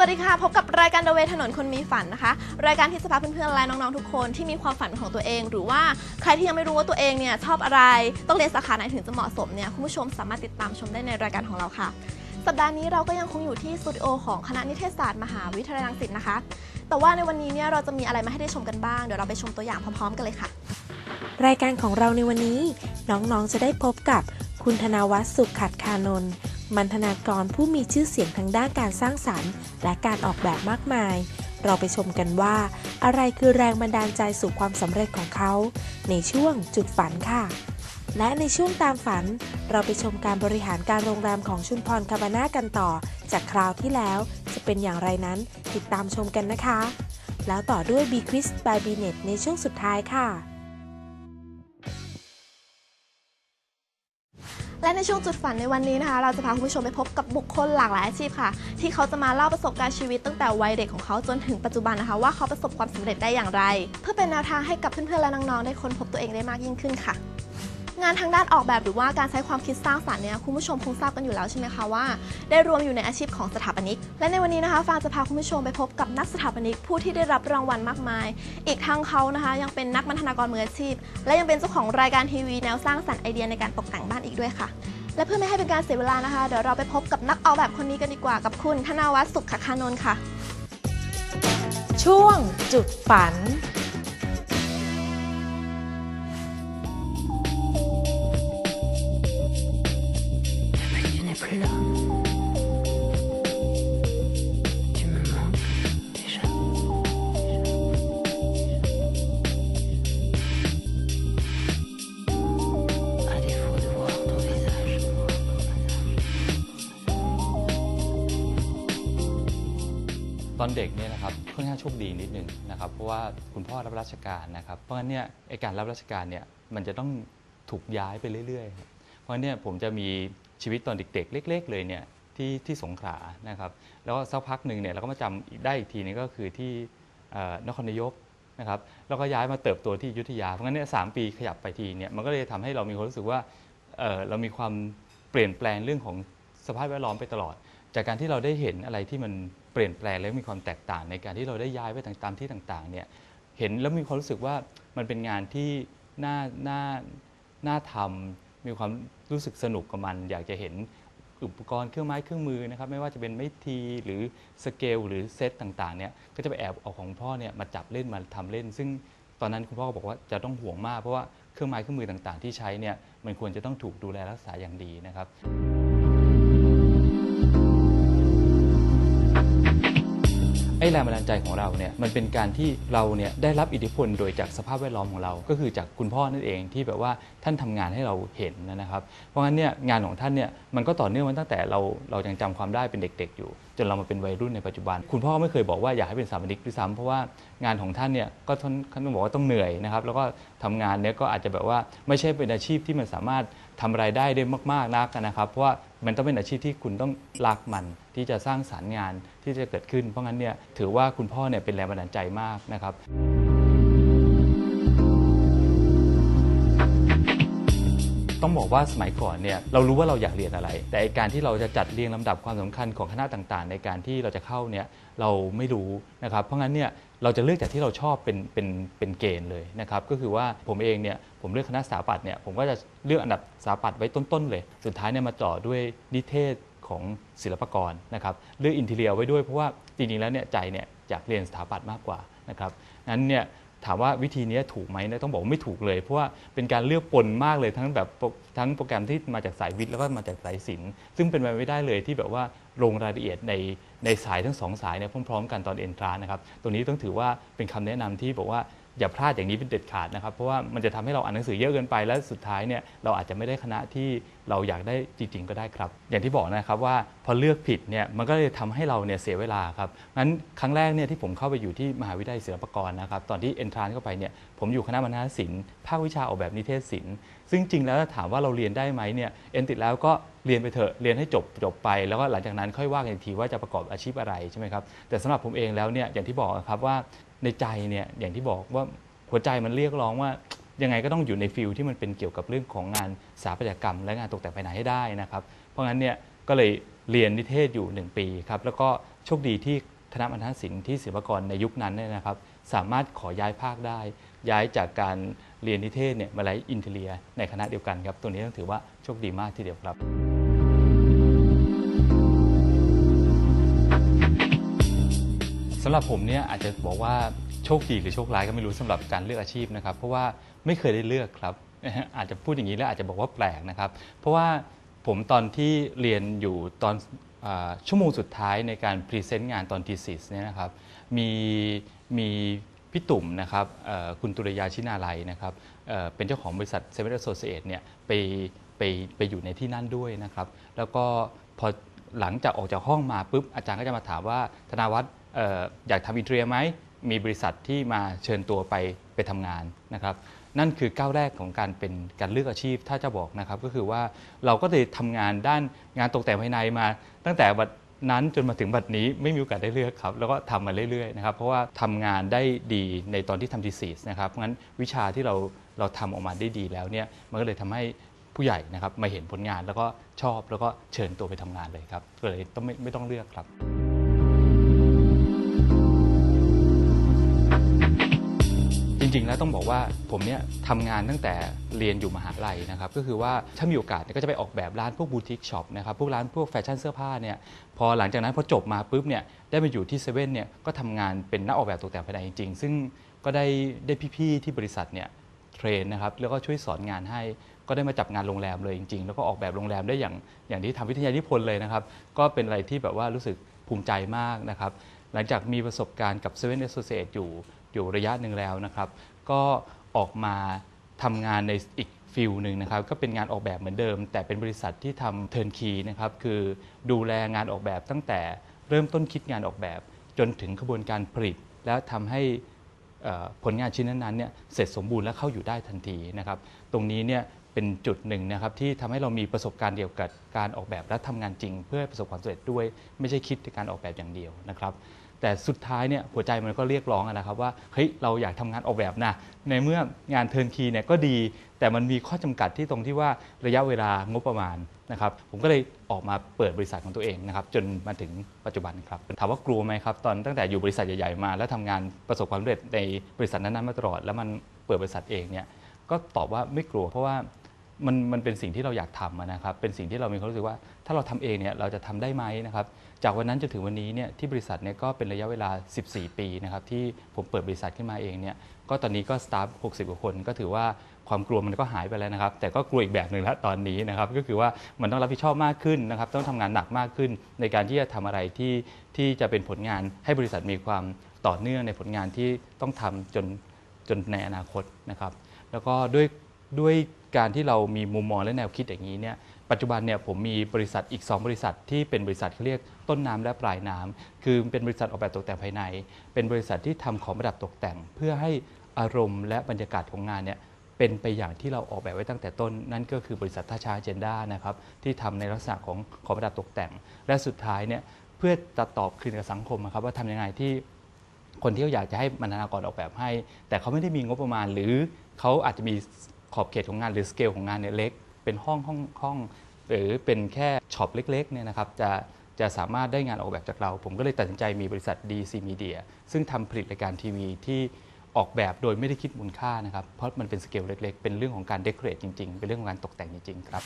วัสดีค่ะ พบกับรายการ The Way ถนนคนมีฝันนะคะ รายการที่จะพาเพื่อนๆและน้องๆทุกคนที่มีความฝันของตัวเอง หรือว่าใครที่ยังไม่รู้ว่าตัวเองเนี่ยชอบอะไรต้องเรียนสาขาไหนถึงจะเหมาะสมเนี่ยคุณผู้ชมสามารถติดตามชมได้ในรายการของเราค่ะ สัปดาห์นี้เราก็ยังคงอยู่ที่สตูดิโอของคณะนิเทศศาสตร์มหาวิทยาลัยรังสิตนะคะ แต่ว่าในวันนี้เนี่ยเราจะมีอะไรมาให้ได้ชมกันบ้างเดี๋ยวเราไปชมตัวอย่างพร้อมๆ กันเลยค่ะ รายการของเราในวันนี้ น้องๆจะได้พบกับคุณธนาวัฒน์สุขขัดคานนท์ มันธนากรผู้มีชื่อเสียงทางด้านการสร้างสรรค์ และการออกแบบมากมาย เราไปชมกันว่า อะไรคือแรงบันดาลใจสู่ความสำเร็จของเขา ในช่วงจุดฝันค่ะ และในช่วงตามฝัน เราไปชมการบริหารการโรงแรมของชุมพรคาบาน่ากันต่อ จากคราวที่แล้วจะเป็นอย่างไรนั้น ติดตามชมกันนะคะ แล้วต่อด้วย b ีคริส by b n e t ในช่วงสุดท้ายค่ะ และในช่วงจุดฝันในวันนี้นะคะ เราจะพาคุณผู้ชมไปพบกับบุคคลหลากหลายอาชีพค่ะ ที่เขาจะมาเล่าประสบการณ์ชีวิตตั้งแต่วัยเด็กของเขาจนถึงปัจจุบันนะคะ ว่าเขาประสบความสำเร็จได้อย่างไร เพื่อเป็นแนวทางให้กับเพื่อนๆและน้องๆได้ค้นพบตัวเองได้มากยิ่งขึ้นค่ะ งานทางด้านออกแบบหรือว่าการใช้ความคิดสร้างสรรค์เนี่ยคุณผู้ชมคงทราบกันอยู่แล้วใช่ไหมคะว่า ได้รวมอยู่ในอาชีพของสถาปนิก และในวันนี้นะคะฟางจะพาคุณผู้ชมไปพบกับนักสถาปนิกผู้ที่ได้รับรางวัลมากมาย อีกทั้งเขานะคะ ยังเป็นนักบรรณาธิการมืออาชีพ และยังเป็นเจ้าของรายการทีวีแนวสร้างสรรค์ไอเดียในการตกแต่งบ้านอีกด้วยค่ะ และเพื่อไม่ให้เป็นการเสียเวลานะคะเดี๋ยวเราไปพบกับนักออกแบบคนนี้กันดีกว่ากับคุณธนาวัฒน์สุขขคานนท์ค่ะ ช่วงจุดฝัน ตอนเด็กเนี่ยนะครับค่อนข้างโชคดีนิดนึงนะครับเพราะว่าคุณพ่อรับราชการนะครับ เพราะฉะนั้นเนี่ยไอการรับราชการเนี่ยมันจะต้องถูกย้ายไปเรื่อยๆครับเพราะฉะนั้นเนี่ยผมจะมีชีวิตตอนเด็ก ๆ เล็ก ๆ เลยเนี่ยที่ที่สงขลานะครับ แล้วก็สักพักหนึ่งเนี่ยเราก็มาจำได้อีกทีนึงก็คือที่นครนายกนะครับแล้วก็ย้ายมาเติบโตที่ยุธยาเพราะงั้นเนี่ยสามปีขยับไปทีเนี่ยมันก็เลยทำให้เรามีความรู้สึกว่าเออเรามีความเปลี่ยนแปลงเรื่องของสภาพแวดล้อมไปตลอด จากการที่เราได้เห็นอะไรที่มัน ปลี่ยนแปลงและมีความแตกต่างในการที่เราได้ย้ายไปตามที่ต่างๆเนี่ยเห็นแล้วมีความรู้สึกว่ามันเป็นงานที่น่าน่าน่าทำมีความรู้สึกสนุกกับมัน อยากจะเห็นอุปกรณ์เครื่องไม้เครื่องมือนะครับไม่ว่าจะเป็นไม้ทีหรือสเกลหรือเซตต่างๆเนี่ยก็จะไปแอบเอาของพ่อเนี่ยมาจับเล่นมาทำเล่น ซึ่งตอนนั้นคุณพ่อก็บอกว่าจะต้องห่วงมากเพราะว่าเครื่องไม้เครื่องมือต่างๆ ที่ใช้เนี่ยมันควรจะต้องถูกดูแลรักษาอย่างดีนะครับ ไอ้แรงบันดาลใจของเราเนี่ยมันเป็นการที่เราเนี่ยได้รับอิทธิพลโดยจากสภาพแวดล้อมของเรา ก็คือจากคุณพ่อนั่นเองที่แบบว่าท่านทำงานให้เราเห็นนะครับ เพราะงั้นเนี่ยงานของท่านเนี่ยมันก็ต่อเนื่องมาตั้งแต่เราเรายังจำความได้เป็นเด็ก ๆ อยู่ จนเรามาเป็นวัยรุ่นในปัจจุบัน คุณพ่อไม่เคยบอกว่าอยากให้เป็นสาปนิกด้วยซ้ำเพราะว่างานของท่านเนี่ยก็ท่านบอกว่าต้องเหนื่อยนะครับแล้วก็ทำงานเนี่ยก็อาจจะแบบว่าไม่ใช่เป็นอาชีพที่มันสามารถ ทำรายได้ได้มาก ๆนักนะครับ เพราะว่ามันต้องเป็นอาชีพที่คุณต้องรักมันที่จะสร้างสารรค์งานที่จะเกิดขึ้น เพราะงั้นเนี่ยถือว่าคุณพ่อเนี่ยเป็นแรงบันดาลใจมากนะครับ ต้องบอกว่าสมัยก่อนเนี่ยเรารู้ว่าเราอยากเรียนอะไร แต่การที่เราจะจัดเรียงลำดับความสำคัญของคณะต่างๆ ในการที่เราจะเข้าเนี่ยเราไม่รู้นะครับเพราะงั้นเนี่ยเราจะเลือกจากที่เราชอบเป็นเป็นเป็นเกณฑ์เลยนะครับก็คือว่าผมเองเนี่ยผมเลือกคณะสถาปัตย์เนี่ยผมก็จะเลือกอันดับสถาปัตย์ไว้ต้นๆเลย สุดท้ายเนี่ยมาต่อด้วยนิเทศของศิลปกรนะครับเลือกอินเทเรียไว้ด้วยเพราะว่าจริงๆแล้วเนี่ยใจเนี่ยอยากเรียนสถาปัตย์มากกว่านะครับนั้นเนี่ย ถามว่าวิธีนี้ถูกไหมเนี่ยต้องบอกว่าไม่ถูกเลย เพราะว่าเป็นการเลือกปนมากเลยทั้งแบบทั้งโปรแกรมที่มาจากสายวิทย์แล้วก็มาจากสายศิลป์ซึ่งเป็นไปไม่ได้เลยที่แบบว่าลงรายละเอียดในในสายทั้งสองสายเนี่ยพร้อมๆ กันตอนเอนทรานนะครับตรงนี้ต้องถือว่าเป็นคำแนะนำที่บอกว่า อย่าพลาดอย่างนี้เป็นเด็ดขาดนะครับ เพราะว่ามันจะทำให้เราอ่านหนังสือเยอะเกินไป และสุดท้ายเนี่ยเราอาจจะไม่ได้คณะที่เราอยากได้จริง ๆ ก็ได้ครับ อย่างที่บอกนะครับว่าพอเลือกผิดเนี่ยมันก็เลยทำให้เราเนี่ยเสียเวลาครับงั้นครั้งแรกเนี่ยที่ผมเข้าไปอยู่ที่มหาวิทยาลัยศิลปากรนะครับตอนที่เอนทรานเข้าไปเนี่ยผมอยู่คณะบรรณาศิลป์ภาควิชาออกแบบนิเทศศิลป์ซึ่งจริงแล้วถ้าถามว่าเราเรียนได้ไหมเนี่ยเอนติดแล้วก็เรียนไปเถอะเรียนให้จบจบไป แล้วก็หลังจากนั้นค่อยว่ากันอีกทีว่าจะประกอบอาชีพอะไรใช่ไหมครับแต่สำหรับผมเองแล้วเนี่ยอย่างที่บอกครับว่า ในใจเนี่ยอย่างที่บอกว่าหัวใจมันเรียกร้องว่ายังไงก็ต้องอยู่ในฟิลที่มันเป็นเกี่ยวกับเรื่องของงานสถาปัตยกรรม และงานตกแต่งภายในให้ได้นะครับ เพราะงั้นเนี่ยก็เลยเรียนนิเทศอยู่ 1 ปีครับแล้วก็โชคดีที่คณะบรรณศิลป์ที่ศิลปากรในยุคนั้นเนี่ยนะครับ สามารถขอย้ายภาคได้ ย้ายจากการเรียนนิเทศเนี่ยมาไลอินเทเลีย ในคณะเดียวกันครับตรงนี้ต้องถือว่าโชคดีมากทีเดียวครับำหรับผมเนี่ยอาจจะบอกว่าโชคดีหรือโชคร้ายก็ไม่รู้สำหรับการเลือกอาชีพนะครับ เพราะว่าไม่เคยได้เลือกครับ อาจจะพูดอย่างนี้แล้วอาจจะบอกว่าแปลกนะครับ เพราะว่าผมตอนที่เรียนอยู่ตอนอชั่วโมงสุดท้ายในการพรีเซนต์งานตอนทีสิสเนี่ยนะครับมีมีพี่ตุ่มนะครับคุณตุรยาชินาลัยนะครับเป็นเจ้าของบริษัทเซเว่นแอสโซเชตเนี่ยไปไปไปอยู่ในที่นั่นด้วยนะครับ แล้วก็พอหลังจากออกจากห้องมาปุ๊บอาจารย์ก็จะมาถามว่าธนาวัฒน์ อยากทำอินเทรียไหมมีบริษัทที่มาเชิญตัวไปไปทำงานนะครับ นั่นคือก้าวแรกของการเป็นการเลือกอาชีพถ้าจะบอกนะครับ ก็คือว่าเราก็ได้ทำงานด้านงานตกแต่งภายในมา ตั้งแต่บัดนั้นจนมาถึงบัดนี้ไม่มีโอกาสได้เลือกครับ แล้วก็ทำมาเรื่อยๆนะครับเพราะว่าทำงานได้ดีในตอนที่ทำทีสีสนะครับงั้นวิชาที่เราเราทำออกมาได้ดีแล้วเนี่ยมันก็เลยทำให้ผู้ใหญ่นะครับมาเห็นผลงานแล้วก็ชอบแล้วก็เชิญตัวไปทำงานเลยครับก็เลยต้องไม่ไม่ต้องเลือกครับ จริง ๆ แล้วต้องบอกว่าผมเนี่ยทำงานตั้งแต่เรียนอยู่มหาลัยนะครับก็คือว่าถ้ามีโอกาสเนี่ยก็จะไปออกแบบร้านพวกบูติกช็อปนะครับพวกร้านพวกแฟชั่นเสื้อผ้าเนี่ยพอหลังจากนั้นพอจบมาปุ๊บเนี่ยได้มาอยู่ที่เซเว่นเนี่ยก็ทำงานเป็นนักออกแบบตกแต่งภายในจริง ๆ ซึ่งก็ได้ได้พี่ๆที่บริษัทเนี่ยเทรนนะครับแล้วก็ช่วยสอนงานให้ ก็ได้มาจับงานโรงแรมเลยจริง ๆ แล้วก็ออกแบบโรงแรมได้อย่างอย่างที่ทำวิทยานิพนธ์เลยนะครับก็เป็นอะไรที่แบบว่ารู้สึกภูมิใจมากนะครับหลังจากมีประสบการณ์กับ Seven Associate อยู่ อยู่ระยะหนึ่งแล้วนะครับ ก็ออกมาทำงานในอีกฟิลหนึ่งนะครับ ก็เป็นงานออกแบบเหมือนเดิม แต่เป็นบริษัทที่ทำเทิร์นคีนะครับ คือดูแลงานออกแบบตั้งแต่เริ่มต้นคิดงานออกแบบ จนถึงกระบวนการผลิต แล้วทำให้ผลงานชิ้นนั้นๆเนี่ยเสร็จสมบูรณ์และเข้าอยู่ได้ทันทีนะครับ ตรงนี้เนี่ยเป็นจุดหนึ่งนะครับที่ทำให้เรามีประสบการณ์เดียวกับการออกแบบและทำงานจริง เพื่อประสบความสำเร็จด้วย ไม่ใช่คิดในการออกแบบอย่างเดียวนะครับ แต่สุดท้ายเนี่ยหัวใจมันก็เรียกร้องนะครับว่าเฮ้ยเราอยากทำงานออกแบบนะในเมื่องานเทิร์นคีเนี่ยก็ดี แต่มันมีข้อจำกัดที่ตรงที่ว่าระยะเวลางบประมาณนะครับผมก็เลยออกมาเปิดบริษัทของตัวเองนะครับจนมาถึงปัจจุบันครับถามว่ากลัวไหมครับตอนตั้งแต่อยู่บริษัทใหญ่ๆมา แล้วทำงานประสบความสำเร็จในบริษัทนั้นๆมาตลอด แล้วมันเปิดบริษัทเองเนี่ยก็ตอบว่าไม่กลัวเพราะว่า มันมันเป็นสิ่งที่เราอยากทำนะครับ เป็นสิ่งที่เรามีความรู้สึกว่า ถ้าเราทำเองเนี่ยเราจะทำได้ไหมนะครับ จากวันนั้นจนถึงวันนี้เนี่ยที่บริษัทเนี่ยก็เป็นระยะเวลา 14 ปีนะครับที่ผมเปิดบริษัทขึ้นมาเองเนี่ยก็ตอนนี้ก็สตาฟ60 กว่าคน ก็ถือว่าความกลัวมันก็หายไปแล้วนะครับ แต่ก็กลัวอีกแบบหนึ่งแล้วตอนนี้นะครับ ก็คือว่ามันต้องรับผิดชอบมากขึ้นนะครับ ต้องทำงานหนักมากขึ้น ในการที่จะทำอะไรที่ที่จะเป็นผลงานให้บริษัทมีความต่อเนื่องในผลงานที่ต้องทำจนจนในอนาคตนะครับ แล้วก็ด้วยด้วย การที่เรามีมุมมองและแนวคิดอย่างนี้เนี่ยปัจจุบันเนี่ยผมมีบริษัทอีก 2 บริษัทที่เป็นบริษัทเขาเรียกต้นน้ำและปลายน้ำคือเป็นบริษัทออกแบบตกแต่งภายใน เป็นบริษัทที่ทำของประดับตกแต่ง เพื่อให้อารมณ์และบรรยากาศของงานเนี่ยเป็นไปอย่างที่เราออกแบบไว้ตั้งแต่ต้น นั่นก็คือบริษัทท่าช้างเจนด้านะครับที่ทำในลักษณะของของประดับตกแต่ง และสุดท้ายเนี่ยเพื่อจะตอบคืนกับสังคมนะครับว่าทำยังไงที่คนที่เขาอยากจะให้บรรณาธิกรออกแบบให้ แต่เขาไม่ได้มีงบประมาณหรือเขาอาจจะมี ขอบเขตของงานหรือสเกลของงานเนี่ยเล็ก เป็นห้องห้องห้องหรือเป็นแค่ช็อปเล็กๆเนี่ยนะครับจะจะสามารถได้งานออกแบบจากเรา ผมก็เลยตัดสินใจมีบริษัท DC Media ซึ่งทำผลิตรายการทีวีที่ออกแบบโดยไม่ได้คิดมูลค่านะครับ เพราะมันเป็นสเกลเล็กๆ เป็นเรื่องของการเดคอเรทจริงๆ เป็นเรื่องของการตกแต่งจริงๆ ครับ